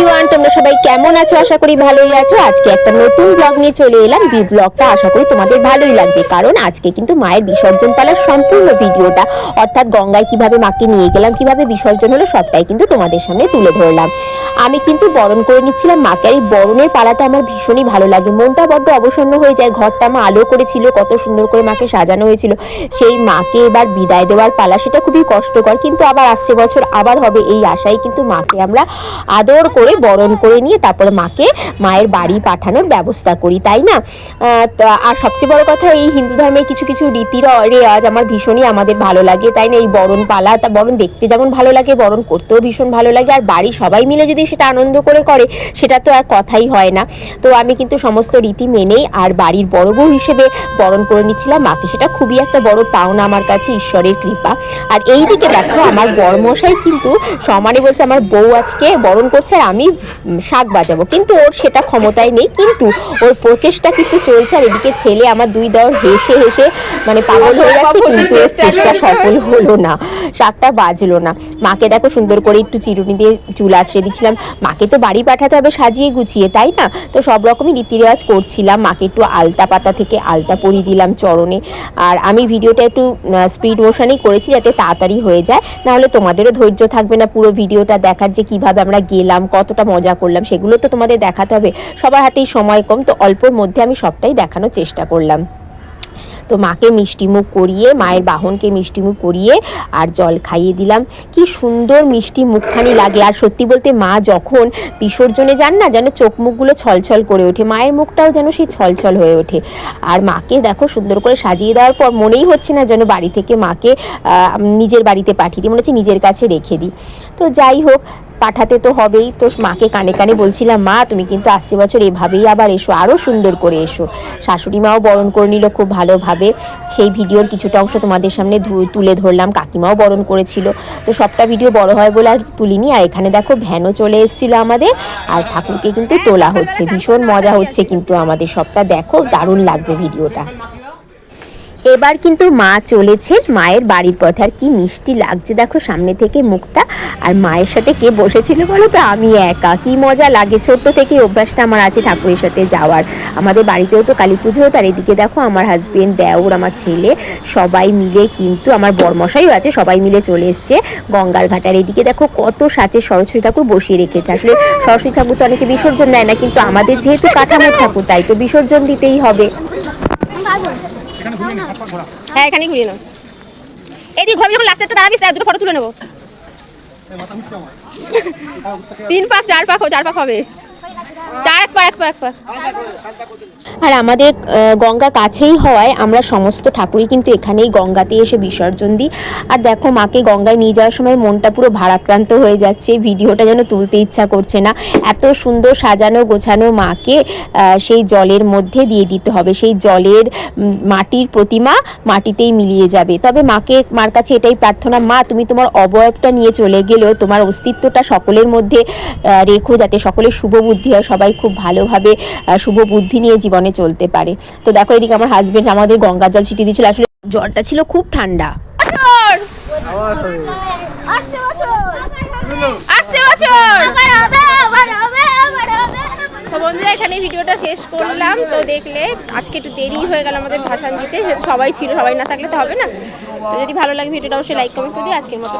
Everyone তোমরা সবাই কেমন আছো? আশা করি ভালোই আছো। আজকে একটা নতুন ব্লগ নিয়ে চলে এলাম। বি ব্লগটা আশা করি তোমাদের ভালোই লাগবে। কারণ আজকে কিন্তু মায়ের বিসর্জন পালার সম্পূর্ণ ভিডিওটা, অর্থাৎ গঙ্গায় কীভাবে মাকে নিয়ে গেলাম, কীভাবে বিসর্জন হলো, সবটাই কিন্তু তোমাদের সামনে তুলে ধরলাম। আমি কিন্তু বরণ করে নিচ্ছিলাম মাকে। আর এই বরণের পালাটা আমার ভীষণই ভালো লাগে। মনটা বড্ড অবসন্ন হয়ে যায়। ঘরটা মা আলো করেছিল, কত সুন্দর করে মাকে সাজানো হয়েছিল। সেই মাকে এবার বিদায় দেওয়ার পালা সেটা খুবই কষ্টকর, কিন্তু আবার আসছে বছর, আবার হবে এই আশায় কিন্তু মাকে আমরা আদর করে বরণ করে নিয়ে তারপরে মাকে মায়ের বাড়ি পাঠানোর ব্যবস্থা করি, তাই না? আর সবচেয়ে বড় কথা, এই হিন্দু ধর্মের কিছু কিছু রীতির রেওয়াজ আমার ভীষণই আমাদের ভালো লাগে, তাই না? এই বরণ পালা, তা বরণ দেখতে যেমন ভালো লাগে, বরণ করতেও ভীষণ ভালো লাগে। আর বাড়ি সবাই মিলে যদি সেটা আনন্দ করে করে সেটা তো আর কথাই হয় না। তো আমি কিন্তু সমস্ত রীতি মেনেই আর বাড়ির বড় বউ হিসেবে বরণ করে নিচ্ছিলাম। মাকে সেটা খুবই একটা বড় পাওনা আমার কাছে ঈশ্বরের কৃপা। আর এই দিকে দেখো আমার বড়মশাই কিন্তু সমানে বলছে আমার বউ আজকে বরণ করছে আর আমি শাক বাজাবো। কিন্তু ওর সেটা ক্ষমতায় নেই কিন্তু ওর প্রচেষ্টা কিন্তু চলছে। আর এদিকে ছেলে আমার দুই দর হেসে হেসে মানে পাগল হয়ে যাচ্ছে কিন্তু ওর চেষ্টা সফল হলো না। শাকটা বাজলো না। মাকে দেখো সুন্দর করে একটু চিরুনি দিয়ে চুল আছড়ে দিচ্ছিলাম। মাকে তো বাড়ি পাঠাতে হবে, সাজিয়ে গুছিয়ে, তাই না? তো সব রকমই রীতি রেওয়াজ করছিলাম, মাকে একটু আলতা পাতা থেকে আলতা পরিয়ে দিলাম চরণে। আর আমি ভিডিওটা একটু স্পিড মোশনেই করেছি যাতে তাড়াতাড়ি হয়ে যায়, নাহলে তোমাদেরও ধৈর্য থাকবে না পুরো ভিডিওটা দেখার যে কীভাবে আমরা গেলাম, কতটা মজা করলাম, সেগুলো তো তোমাদের দেখাতে হবে। সবার হাতেই সময় কম, তো অল্পর মধ্যে আমি সবটাই দেখানোর চেষ্টা করলাম। তো মাকে মিষ্টিমুখ করিয়ে, মায়ের বাহনকে মিষ্টিমুখ করিয়ে আর জল খাইয়ে দিলাম। কি সুন্দর মিষ্টি মুখখানি লাগে। আর সত্যি বলতে মা যখন বিসর্জনে যান না, যেন চোখ মুখগুলো ছলছল করে ওঠে। মায়ের মুখটাও যেন সেই ছলছল হয়ে ওঠে। আর মাকে দেখো সুন্দর করে সাজিয়ে দেওয়ার পর মনেই হচ্ছে না যেন বাড়ি থেকে মাকে নিজের বাড়িতে পাঠিয়ে দিই। মনে হচ্ছে নিজের কাছে রেখে দিই। তো যাই হোক পাঠাতে তো হবেই। তো মাকে কানে কানে বলছিলাম, মা, তুমি কিন্তু আসছে বছর, এভাবেই আবার এসো আরও সুন্দর করে এসো। শাশুড়ি মাও বরণ করে নিল খুব ভালোভাবে। সেই ভিডিওর কিছুটা অংশ তোমাদের সামনে তুলে ধরলাম, কাকিমাও বরণ করেছিল। তো সবটা ভিডিও বড় হয় বলে আর তুলিনি। আর এখানে দেখো, ভ্যানও চলে এসেছিল আমাদের। আর ঠাকুরকে কিন্তু তোলা হচ্ছে। ভীষণ মজা হচ্ছে কিন্তু আমাদের সবটা। দেখো, দারুণ লাগবে ভিডিওটা। এবার কিন্তু মা চলেছে মায়ের বাড়ির পথে। আর কি মিষ্টি লাগছে দেখো সামনে থেকে মুখটা। আর মায়ের সাথে কে বসেছিল বলো তো? আমি একা। কি মজা লাগে। ছোট্ট থেকে অভ্যাসটা আমার আছে ঠাকুরের সাথে যাওয়ার। আমাদের বাড়িতেও তো কালী পুজো হতো। আর এদিকে দেখো আমার হাজবেন্ড দেওর, আমার ছেলে সবাই মিলে কিন্তু আমার বরমশাইও আছে, সবাই মিলে চলে এসছে গঙ্গার ঘাটার এদিকে দেখো কত সাচের সরস্বতী ঠাকুর বসিয়ে রেখেছে। আসলে সরস্বতী ঠাকুর তো অনেকে বিসর্জন দেয় না, কিন্তু আমাদের যেহেতু কাঠামোর ঠাকুর, তাই তো বিসর্জন দিতেই হবে। হ্যাঁ এখানেই ঘুরিয়ে নাও। এদিকে ঘর যখন লাস্টে দাঁড়াবি স্যার দুটো ফটো তুলে নেব। তিন পাক চার পাক চার পাক হবে। চার আর আমাদের গঙ্গা কাছেই হওয়ায় আমরা সমস্ত ঠাকুরই কিন্তু এখানেই গঙ্গাতে এসে বিসর্জন দিই। আর দেখো, মাকে গঙ্গায় নিয়ে যাওয়ার সময় মনটা পুরো ভারাক্রান্ত হয়ে যাচ্ছে। ভিডিওটা যেন তুলতে ইচ্ছা করছে না। এত সুন্দর সাজানো গোছানো মাকে সেই জলের মধ্যে দিয়ে দিতে হবে। সেই জলের মাটির প্রতিমা মাটিতেই মিলিয়ে যাবে। তবে মাকে, মার কাছে এটাই প্রার্থনা, মা, তুমি তোমার অবয়বটা নিয়ে চলে গেলেও তোমার অস্তিত্বটা সকলের মধ্যে রেখো যাতে সকলের শুভ বুদ্ধি হয়, সবাই খুব ভালোভাবে শুভ বুদ্ধি নিয়ে জীবনে চলতে পারে। তো দেখো এদিকে আমার হাজবেন্ড আমাদের গঙ্গা জল ছিটিয়ে দিয়েছিল। আসলে জলটা ছিল খুব ঠান্ডা। বন্ধুরা, এখানে ভিডিওটা শেষ করলাম। তো দেখলে আজকে একটু দেরি হয়ে গেল আমাদের ভাষণ দিতে সবাই ছিল, সবাই না থাকলে তো হবে না। তো যদি ভালো লাগে ভিডিওটা, অবশ্যই লাইক কমেন্ট করে আজকের মতো